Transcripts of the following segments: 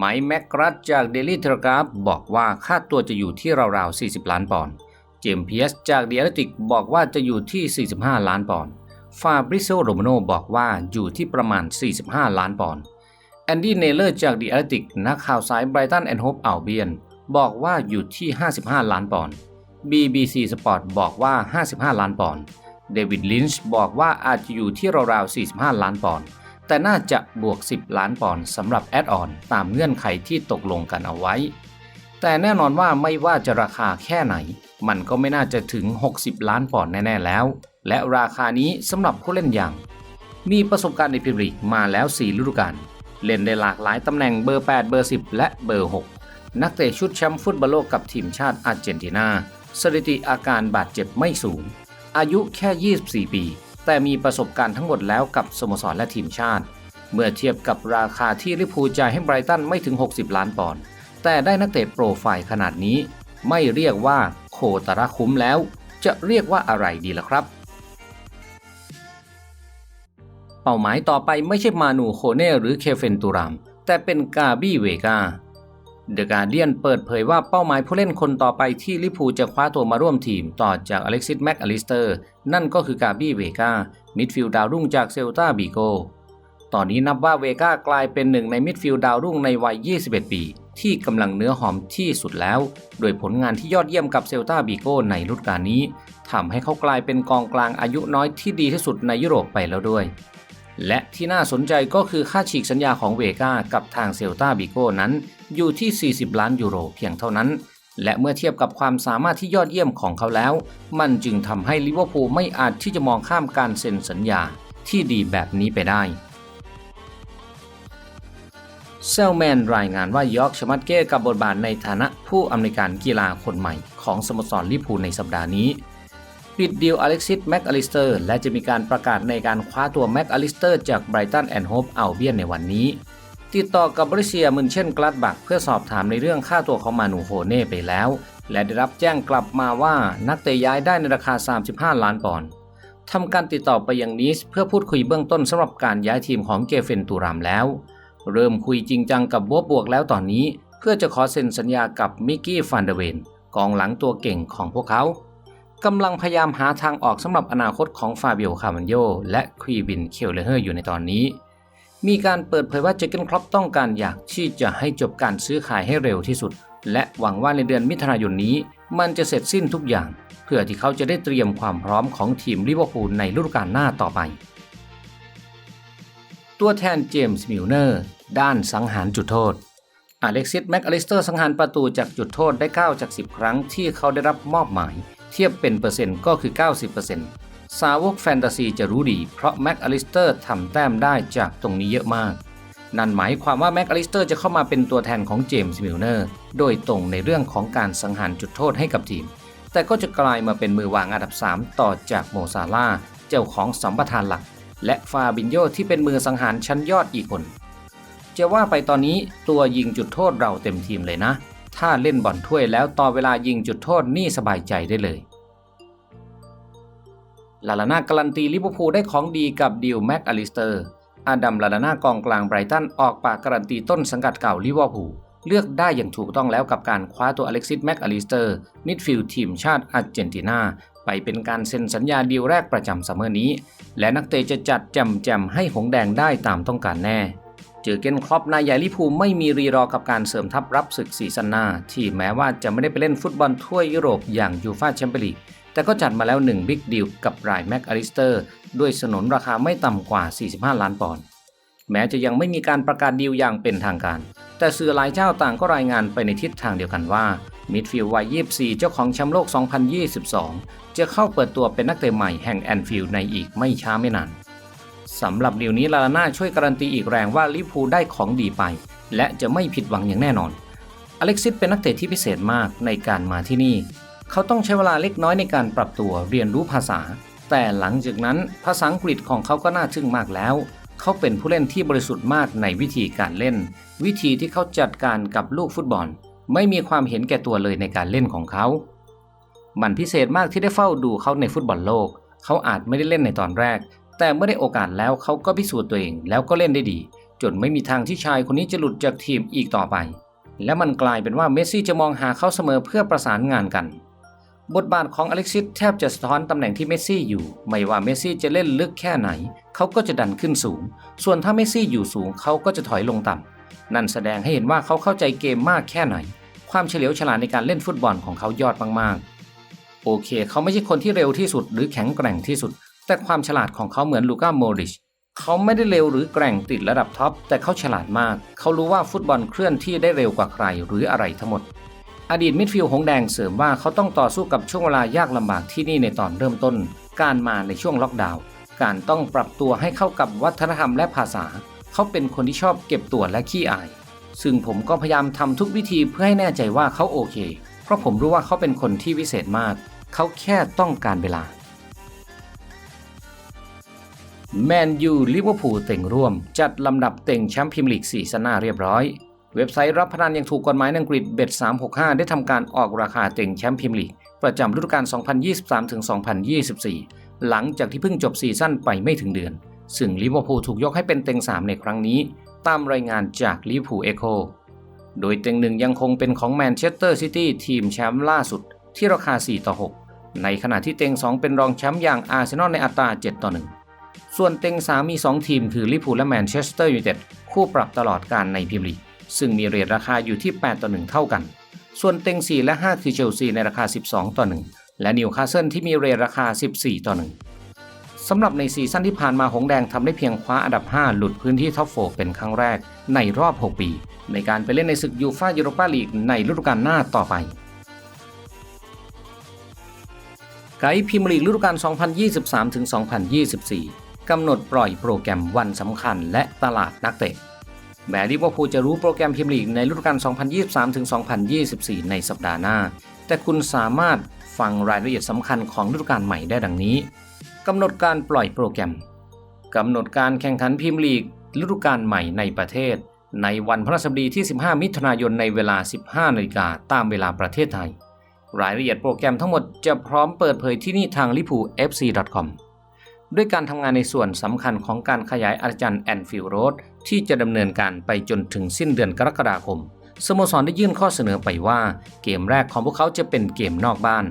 ไมค์แมกรัตจากเดลี่เทเลกราฟบอกว่าค่าตัวจะอยู่ที่ราวๆ 40 ล้านปอนด์ เจมส์เพียสจากเดียร์ติกบอกว่าจะอยู่ที่ 45 ล้านปอนด์ ฟาบริโซโรมโนบอกว่าอยู่ที่ประมาณ 45 ล้านปอนด์ แอนดี้เนเลอร์จากเดียร์ติกนักข่าวสายไบรตันแอนด์โฮปอัลเบียนบอกว่าอยู่ที่ 55 ล้านปอนด์ BBC Sport บอกว่า 55 ล้านปอนด์ เดวิดลินช์บอกว่าอาจจะอยู่ที่ราวๆ 45 ล้านปอนด์ แต่น่าจะบวก 10 ล้านปอนด์สำหรับแอดออนตามเงื่อนไขที่ตกลงกันเอาไว้ แต่แน่นอนว่าไม่ว่าจะราคาแค่ไหน มันก็ไม่น่าจะถึง 60 ล้านปอนด์แน่ ๆ แล้ว และราคานี้สำหรับผู้เล่นอย่าง มีประสบการณ์ในพรีเมียร์ลีกมาแล้ว 4 ฤดูกาลเล่นได้หลากหลายตำแหน่งเบอร์ 8 เบอร์ 10 และเบอร์ 6 นักเตะชุดแชมป์ฟุตบอลโลกกับทีมชาติอาร์เจนตินาสถิติอาการบาดเจ็บไม่สูง อายุแค่ 24 ปี แต่มีประสบการณ์ทั้งหมดแล้วกับสโมสรและทีมชาติ เมื่อเทียบกับราคาที่ลิพูจ่ายให้ไบรตันไม่ถึง 60 ล้านปอนด์แต่ได้นักเตะโปรไฟล์ขนาดนี้ ไม่เรียกว่าโคตระคุ้มแล้ว จะเรียกว่าอะไรดีล่ะครับ เป้าหมายต่อไปไม่ใช่มานูโคเน่หรือเคเฟนตูราม แต่เป็นกาบี้เวกา เดอะการเดียนเปิดเผยว่าเป้าหมายผู้เล่นคนต่อไปที่ลิพูจะคว้าตัวมาร่วมทีมต่อจากอเล็กซิสแม็กอลิสเตอร์นั่นก็คือกาบี้เวกามิดฟิลด์ดาวรุ่งจากเซลตาบีโกตอนนี้นับว่าเวกากลายเป็นหนึ่งในมิดฟิลด์ดาวรุ่งในวัย 21 ปี ที่กำลังเนื้อหอมที่สุดแล้ว โดยผลงานที่ยอดเยี่ยมกับเซลตาบีโกในฤดูกาลนี้ทำให้เขากลายเป็นกองกลางอายุน้อยที่ดีที่สุดในยุโรปไปแล้วด้วย และที่น่าสนใจก็คือค่าฉีกสัญญาของเวกากับทางเซลตาบิโกนั้น อยู่ที่ 40 ล้านยูโรเพียงเท่านั้น และเมื่อเทียบกับความสามารถที่ยอดเยี่ยมของเขาแล้ว มันจึงทำให้ลิเวอร์พูลไม่อาจที่จะมองข้ามการเซ็นสัญญาที่ดีแบบนี้ไปได้เซลแมนรายงานว่ายอร์กชมัตเก้กับบทบาทในฐานะผู้อำนวยการกีฬาคนใหม่ของสโมสรลิเวอร์พูลในสัปดาห์นี้ ปิดดีลอเล็กซิสแม็กอลิสเตอร์และจะมีการประกาศในการคว้าตัวแม็กอลิสเตอร์จากไบรตันแอนด์โฮปอัลเบียนในวันนี้ ติดต่อกับบริเซียมึนเช่นกลัดบักเพื่อสอบถามในเรื่องค่าตัวของมานูโฮเน่ไปแล้ว และได้รับแจ้งกลับมาว่านักเตะย้ายได้ในราคา 35 ล้านปอนด์ทำการติดต่อไปยังนีสเพื่อพูดคุยเบื้องต้นสำหรับการย้ายทีมของเกเฟนตูรามแล้ว เริ่มคุยจริงจังกับบัวบวกแล้วตอนนี้ เพื่อจะขอเซ็นสัญญากับมิกกี้ฟันเดเวนกองหลังตัวเก่งของพวกเขา กำลังพยายามหาทางออกสำหรับอนาคตของฟาเบิโอคาร์วันโยและควีบินเคลเลเฮอร์อยู่ในตอนนี้ มีการเปิดเผยว่าเจเกนครอปต้องการอยากที่จะให้จบการซื้อขายให้เร็วที่สุด และหวังว่าในเดือนมิถุนายนนี้ มันจะเสร็จสิ้นทุกอย่าง เพื่อที่เขาจะได้เตรียมความพร้อมของทีมลิเวอร์พูลในฤดูกาลหน้าต่อไป ตัวแทนเจมส์มิลเนอร์ด้านสังหารจุดโทษอเล็กซิสแม็กอลิสเตอร์สังหารประตูจากจุดโทษได้ 9 จาก 10 ครั้งที่เขาได้รับมอบหมาย เทียบเป็นเปอร์เซ็นต์ก็คือ 90%สาวกแฟนตาซีจะรู้ดี เพราะแม็กอลิสเตอร์ทำแต้มได้จากตรงนี้เยอะมาก นั่นหมายความว่าแม็กอลิสเตอร์จะเข้ามาเป็นตัวแทนของเจมส์มิลเนอร์โดยตรงในเรื่องของการสังหารจุดโทษให้กับทีม แต่ก็จะกลายมาเป็นมือวางอันดับ 3 ต่อจากโมซาลาเจ้าของสัมปทานหลัก และฟาบินโยที่เป็นมือสังหารชั้นยอดอีกคนจะว่าไปตอนนี้ตัวยิงจุดโทษเราเต็มทีมเลยนะ ถ้าเล่นบอลถ้วยแล้วต่อเวลายิงจุดโทษนี่สบายใจได้เลย ลาลาน่าการันตีลิเวอร์พูลได้ของดีกับดิลแม็กอลิสเตอร์อาดัมลาลาน่ากองกลางไบรตันออกปากการันตีต้นสังกัดเก่าลิเวอร์พูลเลือกได้อย่างถูกต้องแล้วกับการคว้าตัวอเล็กซิสแม็กอลิสเตอร์มิดฟิลด์ทีมชาติอาร์เจนตินาไปเป็นการเซ็นสัญญาดีลแรกประจำซัมเมอร์นี้ และนักเตะจะจัดจำแจมให้หงแดงได้ตามต้องการแน่ จอเกนครอปนายใหญ่ลิพูไม่มีรีรอกับการเสริมทัพรับศึกซีซั่นหน้า ที่แม้ว่าจะไม่ได้ไปเล่นฟุตบอลทั่วยุโรปอย่างยูฟาแชมเปี้ยนลีกแต่ก็จัดมาแล้ว1บิ๊กดีลกับไรแม็กอลิสเตอร์ ด้วยสนนราคาไม่ต่ำกว่า 45 ล้านปอนด์แม้จะยังไม่มีการประกาศดีลอย่างเป็นทางการ แต่สื่อหลายเจ้าต่างก็รายงานไปในทิศทางเดียวกันว่ามิดฟิลด์วัย 24 เจ้าของแชมป์โลก 2022 จะเข้าเปิดตัวเป็นนักเตะใหม่แห่งแอนฟิลด์ในอีกไม่ช้าไม่นาน สำหรับเดีลนี้ลาลาน่าช่วยการันตีอีกแรงว่าลิพูได้ของดีไป และจะไม่ผิดหวังอย่างแน่นอน อเล็กซิสเป็นนักเตะที่พิเศษมากในการมาที่นี่ เขาต้องใช้เวลาเล็กน้อยในการปรับตัวเรียนรู้ภาษา แต่หลังจากนั้นภาษาอังกฤษของเขาก็น่าทึ่งมากแล้ว เขาเป็นผู้เล่นที่บริสุทธิ์มากในวิธีการเล่น วิธีที่เขาจัดการกับลูกฟุตบอล ไม่มีความเห็นแก่ตัวเลยในการเล่นของเขา มันพิเศษมากที่ได้เฝ้าดูเขาในฟุตบอลโลก เขาอาจไม่ได้เล่นในตอนแรก แต่เมื่อได้โอกาสแล้วเขาก็พิสูจน์ตัวเองแล้วก็เล่นได้ดี จนไม่มีทางที่ชายคนนี้จะหลุดจากทีมอีกต่อไป และมันกลายเป็นว่าเมสซี่จะมองหาเขาเสมอเพื่อประสานงานกัน บทบาทของอเล็กซิสแทบจะสะท้อนตำแหน่งที่เมสซี่อยู่ ไม่ว่าเมสซี่จะเล่นลึกแค่ไหน เขาก็จะดันขึ้นสูง ส่วนถ้าเมสซี่อยู่สูงเขาก็จะถอยลงต่ำนั่นแสดงให้เห็นว่าเขาเข้าใจเกมมากแค่ไหน ความเฉลียวฉลาดในการเล่นฟุตบอลของเขายอดมากๆ โอเค เขาไม่ใช่คนที่เร็วที่สุดหรือแข็งแกร่งที่สุด แต่ความฉลาดของเขาเหมือนลูก้าโมริชเขาไม่ได้เร็วหรือแกร่งติดระดับท็อป แต่เขาฉลาดมาก เขารู้ว่าฟุตบอลเคลื่อนที่ได้เร็วกว่าใครหรืออะไรทั้งหมด อดีตมิดฟิลด์หงแดงเสริมว่าเขาต้องต่อสู้กับช่วงเวลายากลำบากที่นี่ในตอนเริ่มต้น การมาในช่วงล็อกดาวน์การต้องปรับตัวให้เข้ากับวัฒนธรรมและภาษา เขาเป็นคนที่ชอบเก็บตัวและขี้อาย ซึ่งผมก็พยายามทำทุกวิธีเพื่อให้แน่ใจว่าเขาโอเค เพราะผมรู้ว่าเขาเป็นคนที่วิเศษมาก เขาแค่ต้องการเวลา แมนยูลิเวอร์พูลเต็งร่วม จัดลำดับเต็งแชมป์พรีเมียร์ลีกซีซั่นหน้าเรียบร้อย เว็บไซต์รับพนันยังถูกกฎหมายในอังกฤษเบ็ด365 ได้ทำการออกราคาเต็งแชมป์พรีเมียร์ลีก ประจำฤดูกาล 2023-2024 หลังจากที่เพิ่งจบซีซั่นไปไม่ถึงเดือน ซึ่งลิเวอร์พูลถูกยกให้เป็นเต็ง 3 ในครั้งนี้ ตามรายงานจากลิเวอร์พูลเอโคโดยเต็งหนึ่งยังคงเป็นของแมนเชสเตอร์ซิตี้ทีมแชมป์ล่าสุด ที่ราคา 4 ต่อ 6 ในขณะที่เต็ง 2 เป็นรองแชมป์อย่างอาร์เซนอลในอัตรา 7 ต่อ 1 ส่วนเต็ง3มี 2 ทีมคือลิเวอร์พูลและแมนเชสเตอร์ยูไนเต็ดคู่ปรับตลอดการในพรีเมียร์ลีกซึ่งมีเรทราคาอยู่ที่ 8 ต่อ 1 เท่ากัน ส่วนเต็ง 4 และ 5 คือเชลซีในราคา 12 ต่อ 1 และนิวคาสเซิลที่มีเรทราคา 14 ต่อ 1 สำหรับในซีซั่นที่ผ่านมาหงแดงทำได้เพียงคว้าอันดับ 5 หลุดพื้นที่ท็อปโฟเป็นครั้งแรกในรอบ 6 ปี ในการไปเล่นในศึกยูฟ่ายูโรปาลีกในฤดูกาลหน้าต่อไปไกด์พรีเมียร์ลีกฤดูกาล 2023-2024 กำหนดปล่อยโปรแกรมวันสำคัญและตลาดนักเตะ แม้ลิเวอร์พูลจะรู้โปรแกรมพรีเมียร์ลีกในฤดูกาล 2023-2024 ในสัปดาห์หน้า แต่คุณสามารถฟังรายละเอียดสำคัญของฤดูกาลใหม่ได้ดังนี้ กำหนดการปล่อยโปรแกรม กำหนดการแข่งขันพรีเมียร์ลีกฤดูกาลใหม่ในประเทศ ในวันพฤหัสบดีที่ 15 มิถุนายนในเวลา 15นาฬิกาตามเวลาประเทศไทย รายละเอียดโปรแกรมทั้งหมดจะพร้อมเปิดเผยที่นี่ทาง l i p o o fc com ด้วยการทำงานในส่วนสำคัญของการขยายอาจารย์แอนฟิลโรดที่จะดำเนินการไปจนถึงสิ้นเดือนกรกฎาคม สโมสรได้ยื่นข้อเสนอไปว่า เกมแรกของพวกเขาจะเป็นเกมนอกบ้าน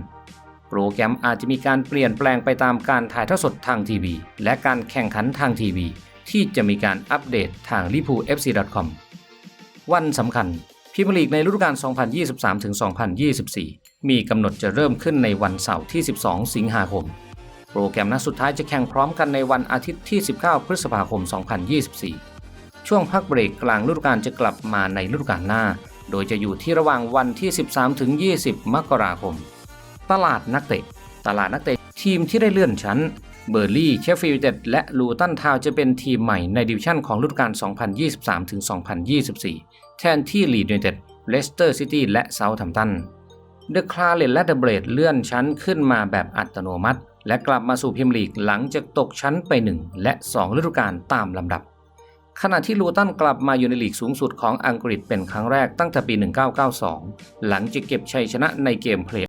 โปรแกรมอาจจะมีการเปลี่ยนแปลงไปตามการถ่ายทอดสดทางทีวีและการแข่งขันทางทีวีที่จะมีการอัปเดตทาง l i p o o fc com วันสำคัญพรีเมียร์ลีกในฤดูกาล 2023-2024 มีกำหนดจะเริ่มขึ้นในวันเสาร์ที่ 12 สิงหาคม รแกรมนัดสุดท้ายจะแข่งพร้อมกันในวันอาทิตย์ที่ 19 พฤษภาคม 2024 ช่วงพักเบรกกลางฤดูกาลจะกลับมาในฤดูกาลหน้า โดยจะอยู่ที่ระหว่างวันที่ 13-20 มกราคม ตลาดนักเตะ ตลาดนักเตะทีมที่ได้เลื่อนชั้น เบอร์ลี่ เชฟฟิลด์เต็ด และลูตันทาวจะเป็นทีมใหม่ในดิวิชั่นของฤดูกาล 2023-2024 แทนที่ลีดยูไนเต็ด เลสเตอร์ซิตี้ และเซาท์แฮมป์ตัน เดอะคลาเลนและเดอะเบรดเลื่อนชั้นขึ้นมาแบบอัตโนมัติ และกลับมาสู่พิมลีกหลังจากตกชั้นไป 1 และ 2 ฤดูกาลตามลำดับ ขณะที่ลูตันกลับมาอยู่ในลีกสูงสุดของอังกฤษเป็นครั้งแรกตั้งแต่ปี 1992 หลังจากเก็บชัยชนะในเกมเพลย์